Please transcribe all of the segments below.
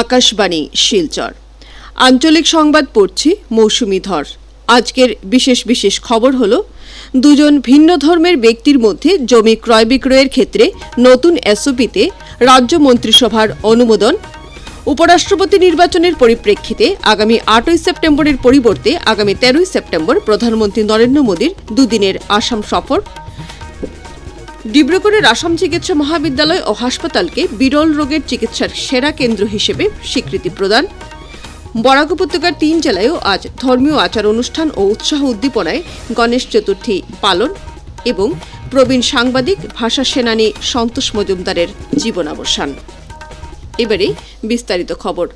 আকাশবাণী, শিলচর। আঞ্চলিক সংবাদ পড়ছি মৌসুমি ধর। আজকের বিশেষ বিশেষ খবর হলো, দুজন ভিন্ন ধর্মের ব্যক্তির মধ্যে জমি ক্রয় বিক্রয়ের ক্ষেত্রে নতুন এসওপিতে রাজ্য মন্ত্রিসভার অনুমোদন। উপরাষ্ট্রপতি নির্বাচনের পরিপ্রেক্ষিতে আগামী আটই সেপ্টেম্বরের পরিবর্তে আগামী তেরোই সেপ্টেম্বর প্রধানমন্ত্রী নরেন্দ্র মোদীর দুদিনের আসাম সফর। ডিব্রুগড়ের আসাম চিকিৎসা মহাবিদ্যালয় ও হাসপাতালকে বিরল রোগের চিকিৎসার সেরা কেন্দ্র হিসেবে স্বীকৃতি প্রদান। বরাক উপত্যকার তিন জেলায়ও আজ ধর্মীয় আচার অনুষ্ঠান ও উৎসাহ উদ্দীপনায় গণেশ চতুর্থী পালন এবং প্রবীণ সাংবাদিক, ভাষা সেনানী সন্তোষ মজুমদারের জীবনাবসান। এবারে বিস্তারিত খবর।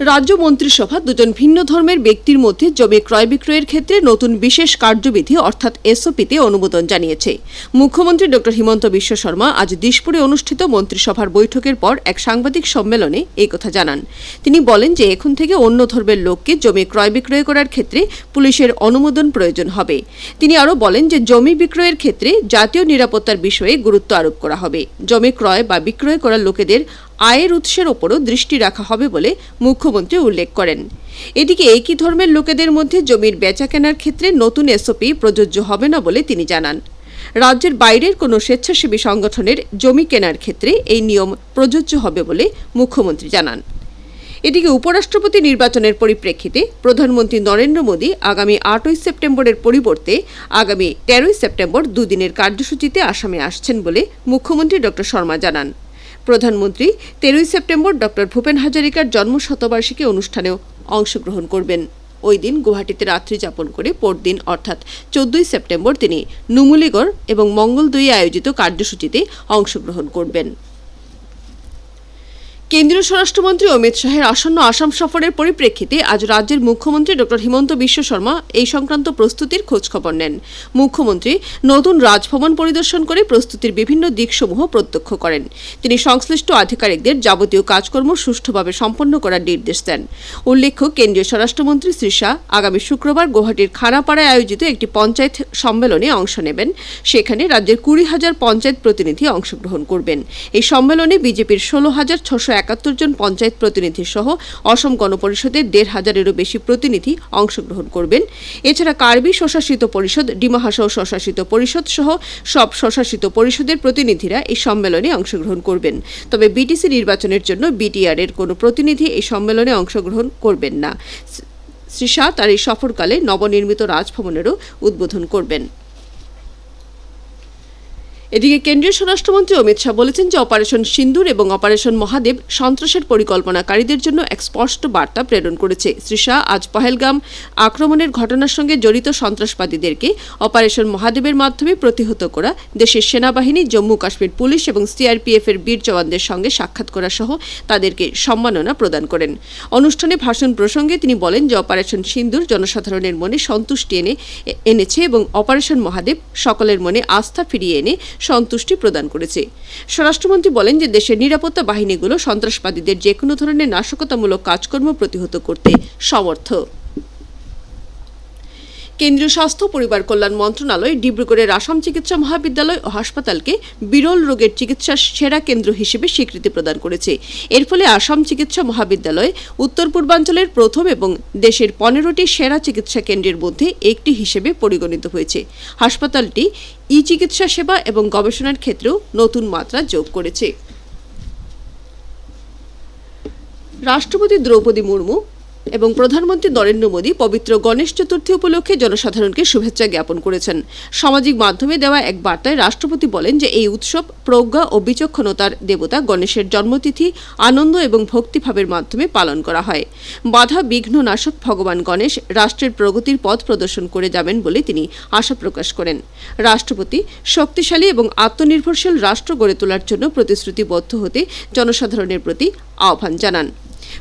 রাজ্য মন্ত্রিসভা দুজন ভিন্ন ধর্মের ব্যক্তির মধ্যে জমি ক্রয় বিক্রয়ের ক্ষেত্রে নতুন বিশেষ কার্যবিধি, অর্থাৎ এসওপিতে অনুমোদন জানিয়েছে। মুখ্যমন্ত্রী ড হিমন্ত বিশ্ব শর্মা আজ দিশপুরে অনুষ্ঠিত মন্ত্রিসভার বৈঠকের পর এক সাংবাদিক সম্মেলনে এই কথা জানান। তিনি বলেন যে এখন থেকে অন্য ধর্মের লোককে জমি ক্রয় বিক্রয় করার ক্ষেত্রে পুলিশের অনুমোদন প্রয়োজন হবে। তিনি আরও বলেন যে জমি বিক্রয়ের ক্ষেত্রে জাতীয় নিরাপত্তার বিষয়ে গুরুত্ব আরোপ করা হবে। জমি ক্রয় বা বিক্রয় করা লোকেদের আয়ের উৎসের ওপরও দৃষ্টি রাখা হবে বলে মুখ্যমন্ত্রী উল্লেখ করেন। এদিকে একই ধর্মের লোকেদের মধ্যে জমির বেচা কেনার ক্ষেত্রে নতুন এসওপি প্রযোজ্য হবে না বলে তিনি জানান। রাজ্যের বাইরের কোনো স্বেচ্ছাসেবী সংগঠনের জমি কেনার ক্ষেত্রে এই নিয়ম প্রযোজ্য হবে বলে মুখ্যমন্ত্রী জানান। এদিকে উপরাষ্ট্রপতি নির্বাচনের পরিপ্রেক্ষিতে প্রধানমন্ত্রী নরেন্দ্র মোদী আগামী আটই সেপ্টেম্বরের পরিবর্তে আগামী তেরোই সেপ্টেম্বর দুদিনের কার্যসূচিতে আসামে আসছেন বলে মুখ্যমন্ত্রী ড শর্মা জানান। প্রধানমন্ত্রী তেরোই সেপ্টেম্বর ডক্টর ভূপেন হাজারিকার জন্ম শতবার্ষিকী অনুষ্ঠানেও অংশগ্রহণ করবেন। ওই দিন গুয়াহাটিতে রাত্রি যাপন করে পরদিন, অর্থাৎ চোদ্দই সেপ্টেম্বর, তিনি নুমুলিগড় এবং মঙ্গলদইয়ে আয়োজিত কার্যসূচিতে অংশগ্রহণ করবেন। কেন্দ্রীয় স্বরাষ্ট্রমন্ত্রী অমিত শাহের আসন্ন আসাম সফরের পরিপ্রেক্ষিতে আজ রাজ্যের মুখ্যমন্ত্রী ড হিমন্ত বিশ্ব শর্মা এই সংক্রান্ত প্রস্তুতির খোঁজখবর নেন। মুখ্যমন্ত্রী নতুন রাজভবন পরিদর্শন করে প্রস্তুতির বিভিন্ন দিকসমূহ প্রত্যক্ষ করেন। তিনি সংশ্লিষ্ট আধিকারিকদের যাবতীয় কাজকর্ম সুষ্ঠুভাবে সম্পন্ন করার নির্দেশ দেন। উল্লেখ্য, কেন্দ্রীয় স্বরাষ্ট্রমন্ত্রী শ্রী শাহ আগামী শুক্রবার গুয়াহাটির খানাপাড়ায় আয়োজিত একটি পঞ্চায়েত সম্মেলনে অংশ নেবেন। সেখানে রাজ্যের কুড়ি হাজার পঞ্চায়েত প্রতিনিধি অংশগ্রহণ করবেন। এই সম্মেলনে বিজেপির ষোলো হাজার ছশো একাত্তর জন পঞ্চায়েত প্রতিনিধি সহ অসম গণপরিষদের দেড় হাজারেরও বেশি প্রতিনিধি অংশগ্রহণ করবেন। এছাড়া কার্বি স্বশাসিত পরিষদ ডিমা হাসাও স্বশাসিত পরিষদ সহ সব স্বশাসিত পরিষদের প্রতিনিধিরা এই সম্মেলনে অংশগ্রহণ করবেন। তবে বিটিসি নির্বাচনের জন্য বিটিআর এর কোনো প্রতিনিধি এই সম্মেলনে অংশগ্রহণ করবেন না। শ্রী শাহ তার এই সফরকালে নবনির্মিত রাজভবনেরও উদ্বোধন করবেন। এদিকে কেন্দ্রীয় স্বরাষ্ট্রমন্ত্রী অমিত শাহ বলেছেন যে অপারেশন সিন্দুর এবং অপারেশন মহাদেব সন্ত্রাসের পরিকল্পনাকারীদের জন্য এক স্পষ্ট বার্তা প্রেরণ করেছে। শ্রী শাহ আজ পহেলগাম আক্রমণের ঘটনার সঙ্গে জড়িত সন্ত্রাসবাদীদেরকে অপারেশন মহাদেবের মাধ্যমে প্রতিহত করা, দেশের সেনাবাহিনী, জম্মু কাশ্মীর পুলিশ এবং সিআরপিএফ এর বীর জওয়ানদের সঙ্গে সাক্ষাৎ করা সহ তাদেরকে সম্মাননা প্রদান করেন। অনুষ্ঠানে ভাষণ প্রসঙ্গে তিনি বলেন যে অপারেশন সিন্দুর জনসাধারণের মনে সন্তুষ্টি এনে, এনেছে এবং অপারেশন মহাদেব সকলের মনে আস্থা ফিরিয়ে এনে সন্তুষ্টি প্রদান করেছে। স্বরাষ্ট্রমন্ত্রী বলেন যে দেশের নিরাপত্তা বাহিনীগুলো সন্ত্রাসবাদীদের যে কোনো ধরনের নাশকতামূলক কাজকর্ম প্রতিহত করতে সমর্থ। কেন্দ্রীয় স্বাস্থ্য পরিবার কল্যাণ মন্ত্রণালয় ডিব্রুগড়ের আসাম চিকিৎসা মহাবিদ্যালয় ও হাসপাতালকে বিরল রোগের চিকিৎসার সেরা কেন্দ্র হিসেবে স্বীকৃতি প্রদান করেছে। এর ফলে আসাম চিকিৎসা মহাবিদ্যালয় উত্তর পূর্বাঞ্চলের প্রথম এবং দেশের পনেরোটি সেরা চিকিৎসা কেন্দ্রের মধ্যে একটি হিসেবে পরিগণিত হয়েছে। হাসপাতালটি ই চিকিৎসা সেবা এবং গবেষণার ক্ষেত্রেও নতুন মাত্রা যোগ করেছে। রাষ্ট্রপতি দ্রৌপদী মুর্মু এবং প্রধানমন্ত্রী নরেন্দ্র মোদী পবিত্র গণেশ চতুর্থী উপলক্ষে জনসাধারণকে শুভেচ্ছা জ্ঞাপন করেছেন। সামাজিক মাধ্যমে দেওয়া এক বার্তায় রাষ্ট্রপতি বলেন যে এই উৎসব প্রজ্ঞা ও বিচক্ষণতার দেবতা গণেশের জন্মতিথি, আনন্দ এবং ভক্তিভাবের মাধ্যমে পালন করা হয়। বাধা, বিঘ্ন, নাশক ভগবান গণেশ রাষ্ট্রের প্রগতির পথ প্রদর্শন করে যাবেন বলে তিনি আশা প্রকাশ করেন। রাষ্ট্রপতি শক্তিশালী এবং আত্মনির্ভরশীল রাষ্ট্র গড়ে তোলার জন্য প্রতিশ্রুতিবদ্ধ হতে জনসাধারণের প্রতি আহ্বান জানান।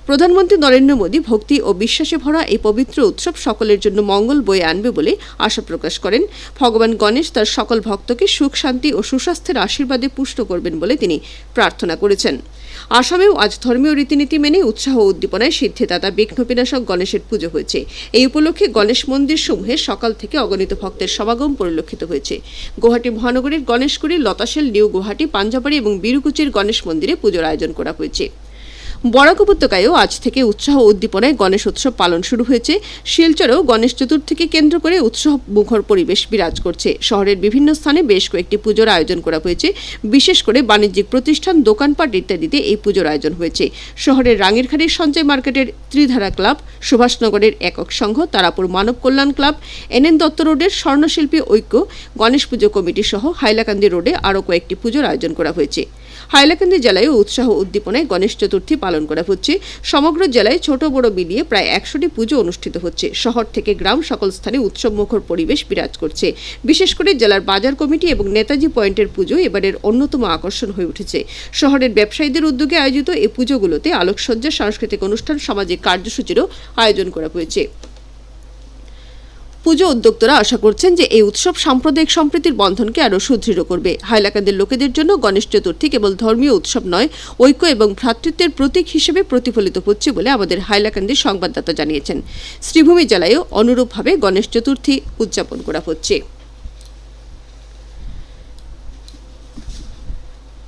প্রধানমন্ত্রী নরেন্দ্র মোদী ভক্তি ও বিশ্বাসে ভরা এই পবিত্র উৎসব সকলের জন্য মঙ্গল বয়ে আনবে বলে আশা প্রকাশ করেন। ভগবান গণেশ তার সকল ভক্তকে সুখ, শান্তি ও সুস্বাস্থ্যের আশীর্বাদে পুষ্ট করবেন বলে তিনি প্রার্থনা করেছেন। আসামেও আজ ধর্মীয় রীতিনীতি মেনে উৎসাহ উদ্দীপনায় সিদ্ধিদাতা বিঘ্নবিনাশক গণেশের পুজো হয়েছে। এই উপলক্ষে গণেশ মন্দির সমূহে সকাল থেকে অগণিত ভক্তের সমাগম পরিলক্ষিত হয়েছে। গুয়াহাটি মহানগরীর গণেশগুড়ি, লতাশেল, নিউ গুয়াহাটি, পাঞ্জাবাড়ি এবং বীরকুচির গণেশ মন্দিরে পুজোর আয়োজন করা হয়েছে। বরাক উপত্যকায়ও আজ থেকে উৎসাহ উদ্দীপনায় গণেশ উৎসব পালন শুরু হয়েছে। শিলচরেও গণেশ চতুর্থীকে কেন্দ্র করে উৎসব মুখর পরিবেশ বিরাজ করছে। শহরের বিভিন্ন স্থানে বেশ কয়েকটি পুজোর আয়োজন করা হয়েছে। বিশেষ করে বাণিজ্যিক প্রতিষ্ঠান, দোকানপাট ইত্যাদিতে এই পুজোর আয়োজন হয়েছে। শহরের রাঙেরখাড়ির সঞ্চয় মার্কেটের ত্রিধারা ক্লাব, সুভাষনগরের একক সংঘ, তারাপুর মানব কল্যাণ ক্লাব, এনএন দত্ত রোডের স্বর্ণশিল্পী ঐক্য, গণেশ পুজো কমিটি সহ হাইলাকান্দি রোডে আরও কয়েকটি পুজোর আয়োজন করা হয়েছে। হাইলাকান্দি জেলায় উৎসাহ উদ্দীপনায় গণেশ চতুর্থী পালন করা হচ্ছে। সমগ্র জেলায় ছোট বড় মিলিয়ে প্রায় একশোটি পুজো অনুষ্ঠিত হচ্ছে। শহর থেকে গ্রাম সকল স্থানে উৎসবমুখর পরিবেশ বিরাজ করছে। বিশেষ করে জেলার বাজার কমিটি এবং নেতাজি পয়েন্টের পুজো এবারের অন্যতম আকর্ষণ হয়ে উঠেছে। শহরের ব্যবসায়ীদের উদ্যোগে আয়োজিত এই পুজোগুলোতে আলোকসজ্জা, সাংস্কৃতিক অনুষ্ঠান, সামাজিক কার্যসূচিরও আয়োজন করা হয়েছে। পুজো উদ্যোক্তরা আশা করছেন যে এই উৎসব সাম্প্রদায়িক সম্প্রীতির বন্ধনকে আরও সুদৃঢ় করবে। হাইলাকান্দির লোকেদের জন্য গণেশ চতুর্থী কেবল ধর্মীয় উৎসব নয়, ঐক্য এবং ভ্রাতৃত্বের প্রতীক হিসেবে প্রতিফলিত হচ্ছে বলে আমাদের হাইলাকান্দির সংবাদদাতা জানিয়েছেন। শ্রীভূমি জেলায়ও অনুরূপভাবে গণেশ চতুর্থী উদযাপন করা হচ্ছে।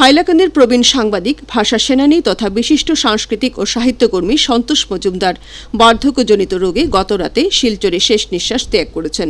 হাইলাকান্দির প্রবীণ সাংবাদিক, ভাষা সেনানী তথা বিশিষ্ট সাংস্কৃতিক ও সাহিত্যকর্মী সন্তোষ মজুমদার বার্ধক্যজনিত রোগে গতরাতে শিলচরে শেষ নিঃশ্বাস ত্যাগ করেছেন।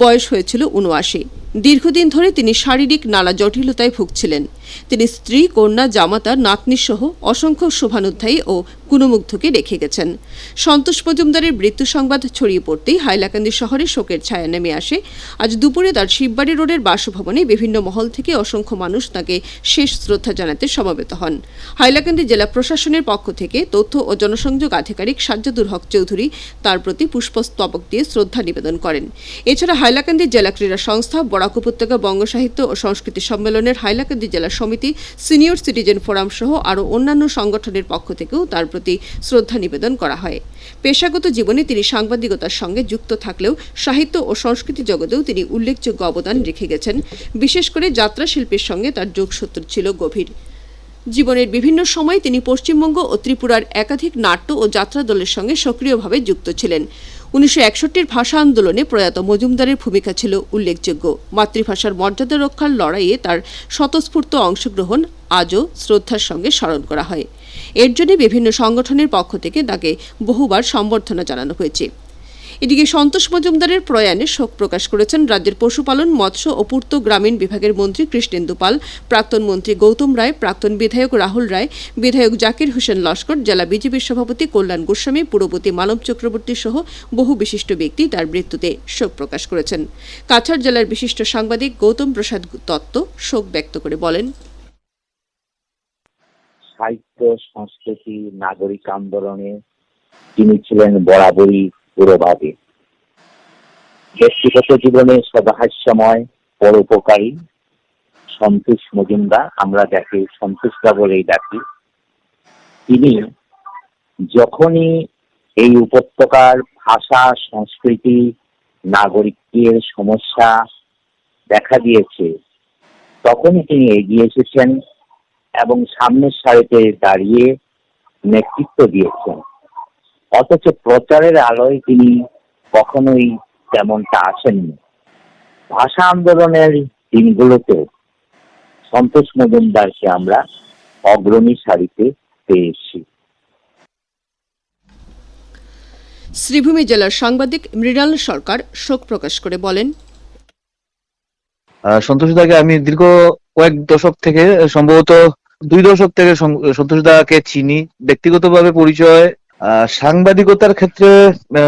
বয়স হয়েছিল উনআশি দীর্ঘদিন ধরে তিনি শারীরিক নানা জটিলতায় ভুগছিলেন। তিনি স্ত্রী, কন্যা, জামাতা, নাতনি সহ অসংখ্য শোভানুধ্যায়ী ও গুণমুগ্ধকে রেখে গেছেন। সন্তোষ মজুমদারের মৃত্যু সংবাদ ছড়িয়ে পড়তেই হাইলাকান্দি শহরে শোকের ছায়া নেমে আসে। আজ দুপুরে তার শিববাড়ি রোডের বাসভবনে বিভিন্ন মহল থেকে অসংখ্য মানুষ তাকে শেষ শ্রদ্ধা জানাতে সমবেত হন। হাইলাকান্দি জেলা প্রশাসনের পক্ষ থেকে তথ্য ও জনসংযোগ আধিকারিক সাজ্জাদুর হক চৌধুরী তার প্রতি পুষ্পস্তবক দিয়ে শ্রদ্ধা নিবেদন করেন। এছাড়া হাইলাকান্দি জেলা ক্রীড়া সংস্থা বরাক উপত্যকা বঙ্গ সাহিত্য ও সংস্কৃতি সম্মেলনের হাইলাকান্দি জেলা সমিতি সিনিয়র সিটিজেন ফোরাম সহ আরও অন্যান্য সংগঠনের পক্ষ থেকেও তার প্রতি শ্রদ্ধা নিবেদন করা হয়। পেশাগত জীবনে তিনি সাংবাদিকতার সঙ্গে যুক্ত থাকলেও সাহিত্য ও সংস্কৃতি জগতেও তিনি উল্লেখযোগ্য অবদান রেখে গেছেন। বিশেষ করে যাত্রা শিল্পের সঙ্গে তার যোগসূত্র ছিল গভীর। জীবনের বিভিন্ন সময়ে তিনি পশ্চিমবঙ্গ ও ত্রিপুরার একাধিক নাট্য ও যাত্রা দলের সঙ্গে সক্রিয়ভাবে যুক্ত ছিলেন। উনিশশো একষট্টির ভাষা আন্দোলনে প্রয়াত মজুমদারের ভূমিকা ছিল উল্লেখযোগ্য। মাতৃভাষার মর্যাদা রক্ষার লড়াইয়ে তার স্বতঃস্ফূর্ত অংশগ্রহণ আজও শ্রদ্ধার সঙ্গে স্মরণ করা হয়। এর জন্য বিভিন্ন সংগঠনের পক্ষ থেকে তাকে বহুবার সম্বর্ধনা জানানো হয়েছে। এদিকে সন্তোষ মজুমদারের প্রয়াণে শোক প্রকাশ করেছেন রাজ্যের পশুপালন, মৎস্য ও পূর্ত গ্রামীণ বিভাগের মন্ত্রী কৃষ্ণেন্দু পাল, প্রাক্তন মন্ত্রী গৌতম রায়, প্রাক্তন বিধায়ক রাহুল রায়, বিধায়ক জাকির হোসেন লস্কর, জেলা বিজেপির সভাপতি কল্যাণ গোস্বামী পুরপতি মানব চক্রবর্তী সহ বহু বিশিষ্ট ব্যক্তি তার মৃত্যুতে শোক প্রকাশ করেছেন। কাছাড় জেলার বিশিষ্ট সাংবাদিক গৌতম প্রসাদ দত্ত শোক ব্যক্ত করে বলেন, সাহিত্য, সংস্কৃতি, নাগরিক আন্দোলনে তিনি ছিলেন বরাবরই পুরোভাবে ব্যক্তিগত জীবনে সদাহাস্যময় পরোপকারী। সন্তোষ মজুমদার, আমরা যাকে সন্তোষদা বলেই ডাকি। তিনি যখনই এই উপত্যকার ভাষা, সংস্কৃতি নাগরিকের সমস্যা দেখা দিয়েছে, তখনই তিনি এগিয়ে এসেছেন এবং সামনের সারিতে দাঁড়িয়ে নেতৃত্ব দিয়েছেন। অথচ প্রচারের আলোয় তিনি কখনোই তেমনটা আসেননি। ভাষা আন্দোলনের দিনগুলোতে সন্তোষ মজুমদারকে আমরা অগ্রণী সারিতে পেয়েছি। শ্রীভূমি জেলার সাংবাদিক মৃণাল সরকার শোক প্রকাশ করে বলেন আহ, সন্তোষদাকে আমি দীর্ঘ কয়েক দশক থেকে সম্ভবত দুই দশক থেকে সন্তোষদাকে চিনি। ব্যক্তিগতভাবে পরিচয় সাংবাদিকতার ক্ষেত্রে আহ,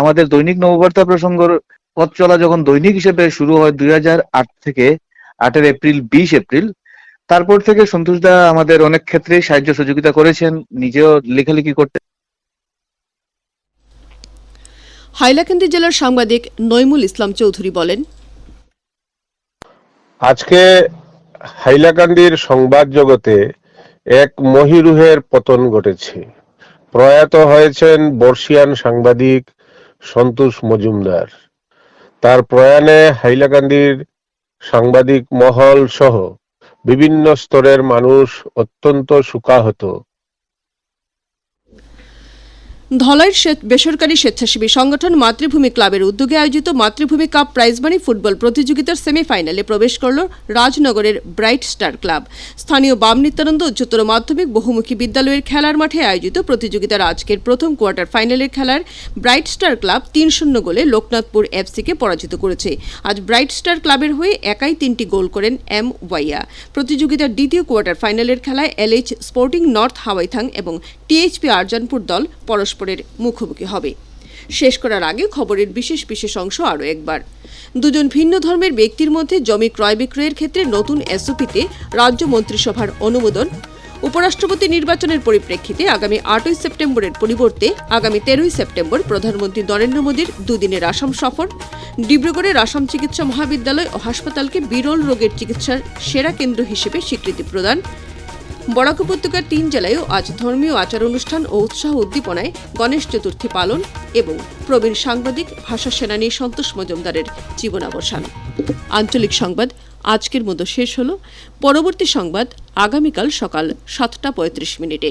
আমাদের দৈনিক নববার্তা প্রসঙ্গর পথ চলা যখন দৈনিক হিসেবে শুরু হয় দুই আট থেকে আটের এপ্রিল বিশ এপ্রিল তারপর থেকে সন্তোষদা আমাদের অনেক ক্ষেত্রে সাহায্য সহযোগিতা করেছেন নিজেও লেখালেখি করতে হাইলাকান্দি জেলার সাংবাদিক নইমুল ইসলাম চৌধুরী বলেন আজকে হাইলাকান্দির সংবাদ জগতে এক মহিরুহের পতন ঘটেছে। প্রয়াত হয়েছেন বর্ষিয়ান সাংবাদিক সন্তোষ মজুমদার। তার প্রয়াণে হাইলাকান্দির সাংবাদিক মহল সহ বিভিন্ন স্তরের মানুষ অত্যন্ত শোকাহত। ধলাইয়ের স্বে- বেসরকারি স্বেচ্ছাসেবী সংগঠন মাতৃভূমি ক্লাবের উদ্যোগে আয়োজিত মাতৃভূমি কাপ প্রাইজমানি ফুটবল প্রতিযোগিতার সেমিফাইনালে প্রবেশ করল রাজনগরের ব্রাইট স্টার ক্লাব। স্থানীয় বাম নিত্যানন্দ উচ্চতর মাধ্যমিক বহুমুখী বিদ্যালয়ের খেলার মাঠে আয়োজিত প্রতিযোগিতার আজকের প্রথম কোয়ার্টার ফাইনালের খেলার ব্রাইট স্টার ক্লাব তিন শূন্য গোলে লোকনাথপুর এফসিকে পরাজিত করেছে। আজ ব্রাইট স্টার ক্লাবের হয়ে একাই তিনটি গোল করেন এম ওয়াইয়া। প্রতিযোগিতার দ্বিতীয় কোয়ার্টার ফাইনালের খেলায় এলএইচ স্পোর্টিং নর্থ হাওয়াইথাং এবং টিএইচপি আরজানপুর দল পরস্পরের মুখোমুখি হবে। শেষ করার আগে খবরের বিশেষ বিশেষ অংশ আরও একবার। দুজন ভিন্ন ধর্মের ব্যক্তির মধ্যে জমি ক্রয় বিক্রয়ের ক্ষেত্রে নতুন এসওপিতে রাজ্য মন্ত্রিসভার অনুমোদন। উপরাষ্ট্রপতি নির্বাচনের পরিপ্রেক্ষিতে আগামী আটই সেপ্টেম্বরের পরিবর্তে আগামী তেরোই সেপ্টেম্বর প্রধানমন্ত্রী নরেন্দ্র মোদীর দুদিনের আসাম সফর। ডিব্রুগড়ের আসাম চিকিৎসা মহাবিদ্যালয় ও হাসপাতালকে বিরল রোগের চিকিৎসার সেরা কেন্দ্র হিসেবে স্বীকৃতি প্রদান। বরাক উপত্যকার তিন জেলায়ও আজ ধর্মীয় আচার অনুষ্ঠান ও উৎসাহ উদ্দীপনায় গণেশ চতুর্থী পালন এবং প্রবীণ সাংবাদিক, ভাষা সেনানী সন্তোষ মজুমদারের জীবনাবসান। আঞ্চলিক সংবাদ, আজকের মতো শেষ হল। পরবর্তী সংবাদ আগামীকাল সকাল সাতটা পঁয়ত্রিশ মিনিটে।